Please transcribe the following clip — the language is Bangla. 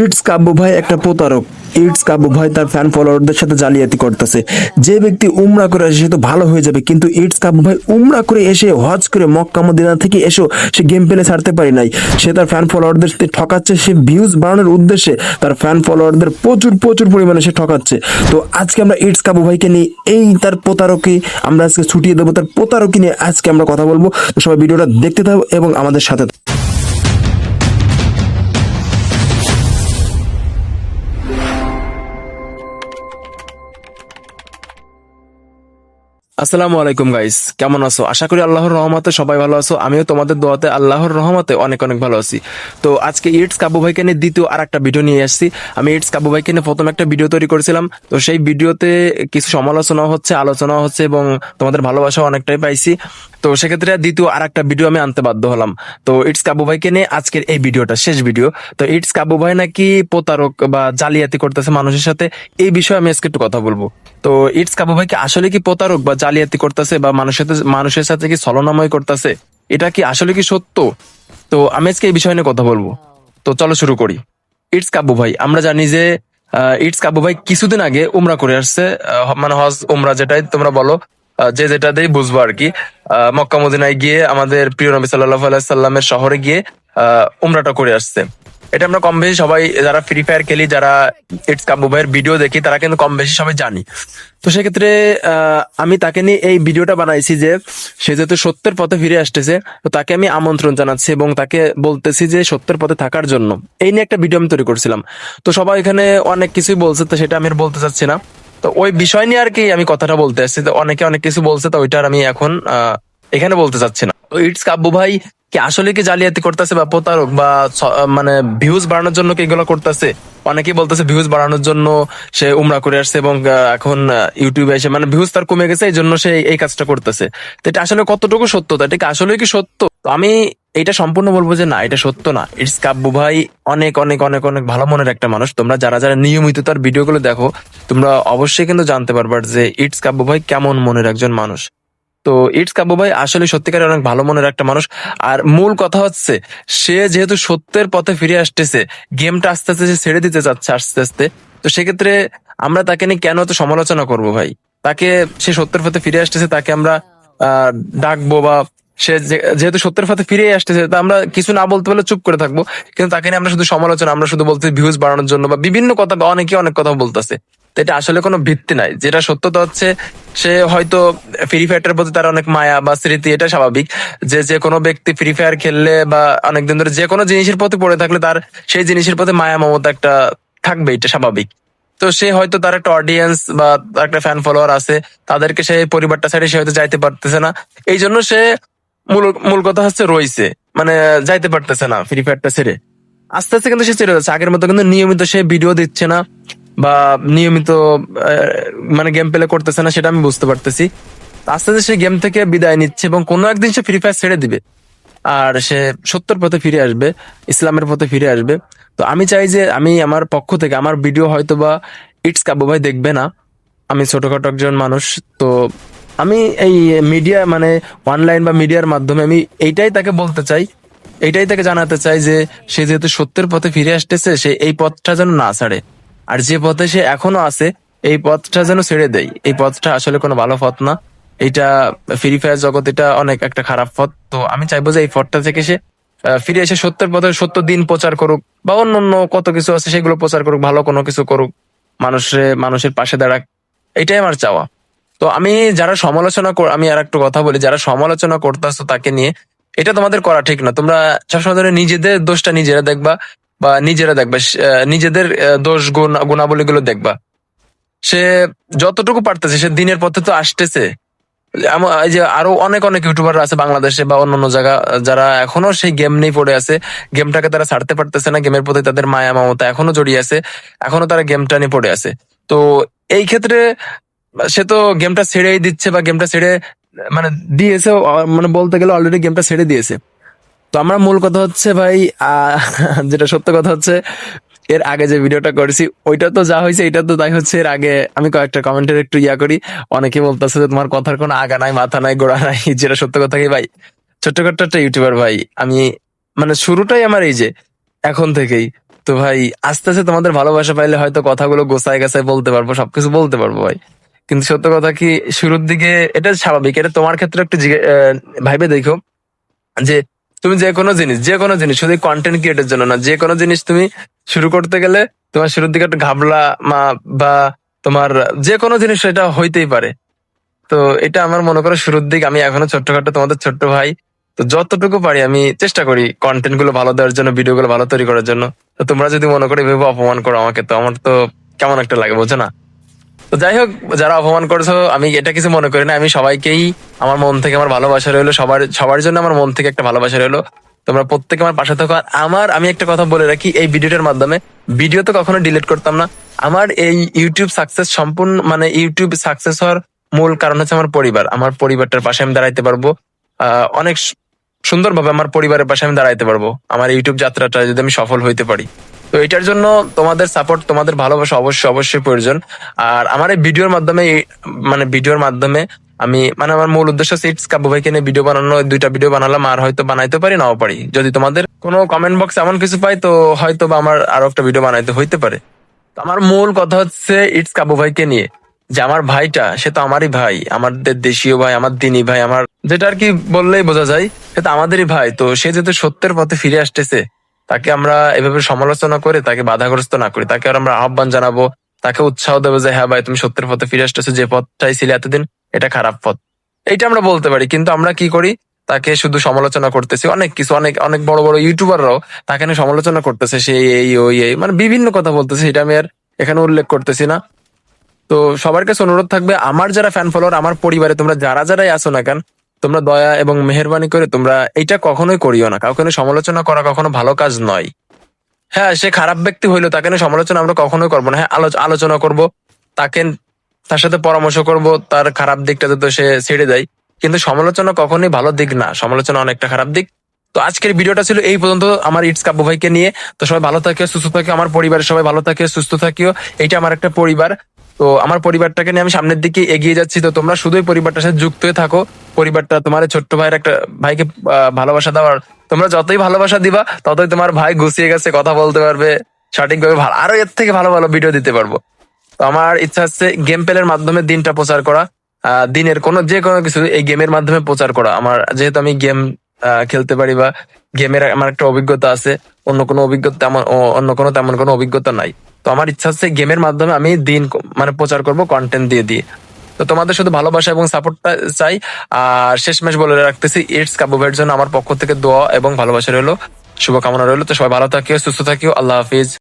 ইটস কাব্য ভাই একটা প্রতারক। ইটস কাব্য ভাই তার ফ্যান ফলোয়ারদের সাথে জালিয়াতি করতেছে। যে ব্যক্তি উমরা করে আসে, সে তো ভালো হয়ে যাবে। কিন্তু ইটস কাব্য ভাই উমরা করে এসে, হজ করে মক্কা, মদিনা থেকে এসো, সে গেম পেলে ছাড়তে পারি নাই। সে তার ফ্যান ফলোয়ারদের ঠকাচ্ছে, সে ভিউজ বাড়ানোর উদ্দেশ্যে তার ফ্যান ফলোয়ারদের প্রচুর প্রচুর পরিমাণে সে ঠকাচ্ছে। তো আজকে আমরা ইটস কাবু ভাইকে নিয়ে, এই তার প্রতারকে আমরা আজকে ছুটিয়ে দেবো। তার প্রতারকে নিয়ে আজকে আমরা কথা বলব। সবাই ভিডিওটা দেখতে থাকো এবং আমাদের সাথে আসসালামু আলাইকুম গাইস কেমন আছো? আশা করি আল্লাহর রহমতে সবাই ভালো আছো। আমিও তোমাদের দোয়াতে আল্লাহর রহমতে অনেক অনেক ভালো আছি। তো আজকে ইটস কাবু ভাইকে নিয়ে দ্বিতীয় আর একটা ভিডিও নিয়ে আসছি। আমি ইটস কাবু ভাইকে নিয়ে প্রথম একটা ভিডিও তৈরি করেছিলাম। তো সেই ভিডিওতে কিছু সমালোচনা হচ্ছে, আলোচনা হচ্ছে এবং তোমাদের ভালোবাসা অনেকটাই পাইছি। তো সেক্ষেত্রে দ্বিতীয় আর একটা ভিডিও আমি আনতে বাধ্য হলাম। তো ইটস কাবু ভাইকে নিয়ে আজকের এই ভিডিওটা শেষ ভিডিও তো ইটস কাবু ভাই নাকি প্রতারক বা জালিয়াতি করতেছে মানুষের সাথে? এই বিষয়ে আমি আজকে একটু কথা বলব। তো ইটস কাবু ভাই কি আসলে কি প্রতারক বা জালিয়াতি করতেছে বা মানুষের সাথে মানুষের সাথে কি ছলনাময় করতেছে, এটা কি আসলে কি সত্য? তো আমি আজকে এই বিষয় নিয়ে কথা বলব। তো চলো শুরু করি। ইটস কাবু ভাই, আমরা জানি যে ইটস কাবু ভাই কিছুদিন আগে উমরা করে আসছে মানে হজ উমরা যেটাই তোমরা বলো যে যেটা দিয়ে বুঝব আর কি। মক্কা মদিনায় গিয়ে আমাদের প্রিয় নবী সাল্লাহ সাল্লামের শহরে গিয়ে উমরাটা করে আসছে। এটা আমরা কম বেশি সবাই, যারা ফ্রি ফায়ার খেলি, যারা ইটস কাবু ভাইয়ের ভিডিও দেখি, তারা কিন্তু কম বেশি সবাই জানি। তো সেক্ষেত্রে আমি তাকে নিয়ে এই ভিডিওটা বানাইছি যে, সে যেহেতু সত্যের পথে ফিরে আসতেছে, তো তাকে আমি আমন্ত্রণ জানাচ্ছি এবং তাকে বলতেছি যে, সত্যের পথে থাকার জন্য। এই নিয়ে একটা ভিডিও আমি তৈরি করছিলাম। তো সবাই এখানে অনেক কিছুই বলছে, তো সেটা আমি আর বলতে চাচ্ছি না। তো ওই বিষয় নিয়ে আর কি আমি কথাটা বলতে আসছি তো অনেকে অনেক কিছু বলছে, তো ওইটার আমি এখন এখানে বলতে চাচ্ছি না। ইটস কাব্বু ভাই কি আসলে কি জালিয়াতি করতেছে বা প্রতারক বা মানে ভিউজ বাড়ানোর জন্য কি এগুলো করতেছে? অনেকেই বলতেছে ভিউজ বাড়ানোর জন্য সে উমরা করে আসছে এবং এখন ইউটিউবে এসে মানে ভিউজ তার কমে গেছে এই জন্য সে এই- কাজটা করতেছে। তো এটা আসলে কতটুকু সত্যতা এটা কি আসলে কি সত্য? আমি এটা সম্পূর্ণ বলব যে না, এটা সত্য না। ইটস কাব্বু ভাই অনেক অনেক অনেক অনেক ভালো মনের একটা মানুষ। তোমরা যারা যারা নিয়মিত তার ভিডিওগুলো দেখো, তোমরা অবশ্যই কিন্তু জানতে পারবার যে ইটস কাব্বু ভাই কেমন মনের একজন মানুষ। তো ইটস কাব্বু ভাই, আসলে সত্যিকারের অনেক ভালো মনের একটা মানুষ। আর মূল কথা হচ্ছে, সে যেহেতু সত্যের পথে ফিরে আসতেছে, গেমটা আস্তে আস্তে ছেড়ে দিতে চাচ্ছে আস্তে আস্তে, তো সেক্ষেত্রে আমরা তাকে নিয়ে কেন তো সমালোচনা করব ভাই? তাকে, সে সত্যের পথে ফিরে আসতেছে, তাকে আমরা ডাকবো বা সে যেহেতু সত্যের পথে ফিরে আসতেছে, তা আমরা কিছু না বলতে পারলে চুপ করে থাকব। কিন্তু তাকে নিয়ে আমরা শুধু সমালোচনা, আমরা শুধু বলতে ভিউজ বাড়ানোর জন্য বা বিভিন্ন কথা অনেকে অনেক কথা বলতেছে। তো এটা আসলে কোনো ভিত্তি নাই। যেটা সত্যতা হচ্ছে, সে হয়তো ফ্রি ফায়ারটার প্রতি তার অনেক মায়া বা স্মৃতি, এটা স্বাভাবিক যে যে কোনো ব্যক্তি ফ্রি ফায়ার খেললে বা অনেকদিন ধরে যে কোনো জিনিসের প্রতি পড়ে থাকলে তার সেই জিনিসের প্রতি মায়া মমতা একটা থাকবে, এটা স্বাভাবিক। তো সে হয়তো তার একটা অডিয়েন্স বা তার একটা ফ্যান ফলোয়ার আছে, তাদেরকে সে পরিবারটা ছেড়ে সে হয়তো যাইতে পারতেছে না। এই জন্য সে মূল মূল কথা হচ্ছে রয়েছে মানে যাইতে পারতেছে না ফ্রি ফায়ারটা ছেড়ে। আস্তে আস্তে কিন্তু সে ছেড়ে যাচ্ছে। আগের মতো কিন্তু নিয়মিত সে ভিডিও দিচ্ছে না। বা নিয়মিত মানে গেম প্লে করতেছে না, সেটা আমি বুঝতে পারতেছি। আস্তে আস্তে সে গেম থেকে বিদায় নিচ্ছে এবং কোনো একদিন সে ফ্রি ফায়ার ছেড়ে দিবে। আর সে সত্যর পথে ফিরে আসবে, ইসলামের পথে ফিরে আসবে। তো আমি চাই যে আমি আমার পক্ষ থেকে, আমার ভিডিও হয়তো বা ইটস কাব্য ভাই দেখবে না। আমি ছোটখাটো একজন মানুষ, তো আমি এই মিডিয়া মানে অনলাইন বা মিডিয়ার মাধ্যমে আমি এইটাই তাকে বলতে চাই। এইটাই তাকে জানাতে চাই যে সে যেহেতু সত্যের পথে ফিরে আসতেছে, সে এই পথটা যেন না ছাড়ে। আর যে পথে সে এখনও আছে, এই পথটা যেন ছেড়ে দেয়। এই পথটা আসলে কোনো ভালো পথ না। এটা ফ্রি ফায়ার জগৎ, এটা অনেক একটা খারাপ পথ। তো আমি চাইব যে এই পথটা থেকে সে ফিরে এসে সত্যের পথে সত্য দিন প্রচার করুক, বা অন্য অন্য কত কিছু আছে সেগুলো প্রচার করুক, ভালো কোনো কিছু করুক মানুষে মানুষের পাশে দাঁড়াক। এটাই আমার চাওয়া। তো আমি যারা সমালোচনা আমি আর একটু কথা বলি, যারা সমালোচনা করতেছো তাকে নিয়ে, এটা তোমাদের করা ঠিক না। তোমরা সবসময় নিজেদের দোষটা নিজেরা দেখবা। বা নিজেরা দেখবা নিজেদের দোষ গুণ, গুণাবলীগুলো দেখবা। সে যতটুকু পারতেছে, সে দিনের পথে তো আসতেছে। যে আরও অনেক অনেক ইউটিউবার আছে বাংলাদেশে বা অন্যান্য জায়গা, যারা এখনও সেই গেম নিয়ে পড়ে আছে। গেমটাকে তারা ছাড়তে পারতেছে না, গেমের প্রতি তাদের মায়া, মমতা এখনও জড়িয়ে আছে। এখনও তারা গেমটা নিয়ে পড়ে আছে। তো এই ক্ষেত্রে, সে তো গেমটা ছেড়েই দিচ্ছে বা গেমটা ছেড়ে মানে দিয়েছে মানে বলতে গেলে অলরেডি গেমটা ছেড়ে দিয়েছে। তো আমরা মূল কথা হচ্ছে ভাই যেটা সত্য কথা হচ্ছে, এর আগে যে ভিডিওটা করেছি, ওইটা তো যা হয়েছে, এটা তো তাই হচ্ছে। এর আগে আমি কয়েকটা কমেন্টের একটু ইয়া করি। অনেকে বলতেছে যে তোমার কথার কোনো আগা নাই, মাথা নাই, গোড়া নাই, যেটা সত্য কথা কি ভাই? ছোট্টখাট্ট একটা ইউটিউবার ভাই, আমি মানে শুরুটাই আমার এই যে, এখন থেকেই। তো ভাই, আস্তে আস্তে তোমাদের ভালোবাসা পাইলে হয়তো কথাগুলো গোছায় গাছায় বলতে পারব, সবকিছু বলতে পারব ভাই। কিন্তু সত্য কথা কি, শুরুর দিকে এটা স্বাভাবিক, এটা তোমার ক্ষেত্রে একটু ভাইবে দেখো, যে তুমি যে কোনো জিনিস, যে কোনো জিনিস, শুধু কন্টেন্ট ক্রিয়েটের জন্য না, যে কোনো জিনিস তুমি শুরু করতে গেলে তোমার শুরুর দিকে একটু ঘাবলা মা বা তোমার যে কোনো জিনিস এটা হইতেই পারে। তো এটা আমার মনে করো শুরুর দিক, আমি এখনও ছোট্টখাটো তোমাদের ছোট্ট ভাই। তো যতটুকু পারি আমি চেষ্টা করি কন্টেন্টগুলো ভালো দেওয়ার জন্য ভিডিও গুলো ভালো তৈরি করার জন্য। তো তোমরা যদি মনে করো এভাবে অপমান করো আমাকে, তো আমার তো কেমন একটা লাগে, বোঝো না? যাই হোক, যারা অপমান করছ, আমি এটা কিছু মনে করি না। আমি সবাইকেই আমার মন থেকে আমার ভালোবাসা রইল, সবার সবার জন্য আমার মন থেকে একটা ভালোবাসা রইল। তোমরা প্রত্যেকে আমার পাশে থাকো। আর আমার, আমি একটা কথা বলে রাখি, এই ভিডিওটার মাধ্যমে ভিডিও তো কখনো ডিলিট করতাম না। আমার এই ইউটিউব সাকসেস সম্পূর্ণ মানে ইউটিউব সাকসেস হওয়ার মূল কারণ হচ্ছে আমার পরিবার। আমার পরিবারটার পাশে আমি দাঁড়াইতে পারব। অনেক সুন্দরভাবে আমার পরিবারের পাশে আমি দাঁড়াইতে পারব। আমার ইউটিউব যাত্রাটা যদি আমি সফল হইতে পারি। তো এটার জন্য তোমাদের সাপোর্ট তোমাদের ভালোবাসা অবশ্যই অবশ্যই প্রয়োজন। আর আমার এই ভিডিওর মাধ্যমে মানে ভিডিওর মাধ্যমে আমি মানে আমার মূল উদ্দেশ্য সিটস কাব্য ভাইকে নিয়ে ভিডিও বানানো দুইটা ভিডিও বানালাম, আর হয়তো বানাইতে পারি, নাও পারি। যদি তোমাদের কোনো কমেন্ট বক্স এমন কিছু পাই, তো হয়তো বা আমার আরও একটা ভিডিও বানাইতে হইতে পারে। আমার মূল কথা হচ্ছে ইটস কাবু ভাইকে নিয়ে। যে আমার ভাইটা, সে তো আমারই ভাই, আমাদের দেশীয় ভাই, আমার দিনী ভাই, আমার যেটা আর কি বললেই বোঝা যায়, সে তো আমাদেরই ভাই। তো সে যেহেতু সত্যের পথে ফিরে আসতেছে তাকে আমরা এভাবে সমালোচনা করে তাকে বাধাগ্রস্ত না করি। তাকে আমরা আহ্বান জানাব, তাকে উৎসাহ দেবো যে হ্যাঁ ভাই, তুমি সত্যের পথে ফিরে আসতেছো, যে পথটাই ছিলে এতদিন, এটা খারাপ পথ। এইটা আমরা বলতে পারি, কিন্তু আমরা কি করি? তাকে শুধু সমালোচনা করতেছি। অনেক কিছু, অনেক অনেক বড় বড় ইউটিউবাররাও তাকে নিয়ে সমালোচনা করতেছে, সে এই, ওই, এই মানে বিভিন্ন কথা বলতেছে, এটা আমি আর এখানে উল্লেখ করতেছি না। তো সবার কাছে অনুরোধ থাকবে, আমার যারা ফ্যান ফলোয়ার আমার পরিবারে তোমরা যারা, যারাই আসো না কেন তোমরা দয়া এবং মেহরবানি করে তোমরা এটা কখনোই করিও না। কাউকে সমালোচনা করা কখনো ভালো কাজ নয়। হ্যাঁ সে খারাপ ব্যক্তি হইল তাকে নিয়ে সমালোচনা আমরা কখনোই করব না। হ্যাঁ আলোচনা করব, তাকে তার সাথে পরামর্শ করব, তার খারাপ দিকটা যাতে সে ছেড়ে দেয়। কিন্তু সমালোচনা কখনোই ভালো দিক না। সমালোচনা অনেকটা খারাপ দিক। তো আজকের ভিডিওটা ছিল এই পর্যন্ত। আমার ইটস কাব্য ভাইকে নিয়ে। তো সবাই ভালো থাকিও সুস্থ থাকিও আমার পরিবারের সবাই ভালো থাকিও সুস্থ থাকিও। এটা আমার একটা পরিবার। তো আমার পরিবারটাকে নিয়ে আমি সামনের দিকে এগিয়ে যাচ্ছি। তো তোমরা শুধুই পরিবারটার সাথে যুক্ত হয়ে থাকো। পরিবারটা তোমার ছোট্ট ভাইয়ের একটা ভাইকে ভালোবাসা দেওয়ার। তোমরা যতই ভালোবাসা দিবা, ততই তোমার ভাই গুছিয়ে গেছে, কথা বলতে পারবে, সঠিকভাবে ভালো, আরও এর থেকে ভালো ভালো ভিডিও দিতে পারব। তো আমার ইচ্ছা হচ্ছে গেম প্লের মাধ্যমে দিনটা প্রচার করা। দিনের কোনো, যে কোনো কিছু এই গেমের মাধ্যমে প্রচার করা। আমার যেহেতু আমি গেম খেলতে পারি বা গেমের আমার একটা অভিজ্ঞতা আছে, অন্য কোনো অভিজ্ঞতা অন্য কোনো তেমন কোনো অভিজ্ঞতা নাই। তো আমার ইচ্ছা হচ্ছে গেমের মাধ্যমে আমি দিন মানে প্রচার করব কন্টেন্ট দিয়ে দিয়ে। তো তোমাদের শুধু ভালোবাসা এবং সাপোর্টটা চাই। আর শেষ শেষমেশ বলে রাখতেছি ইটস কাবুভের জন্য আমার পক্ষ থেকে দোয়া এবং ভালোবাসা রইল। শুভকামনা রইল। তো সবাই ভালো থাকিও, সুস্থ থাকিও। আল্লাহ হাফিজ।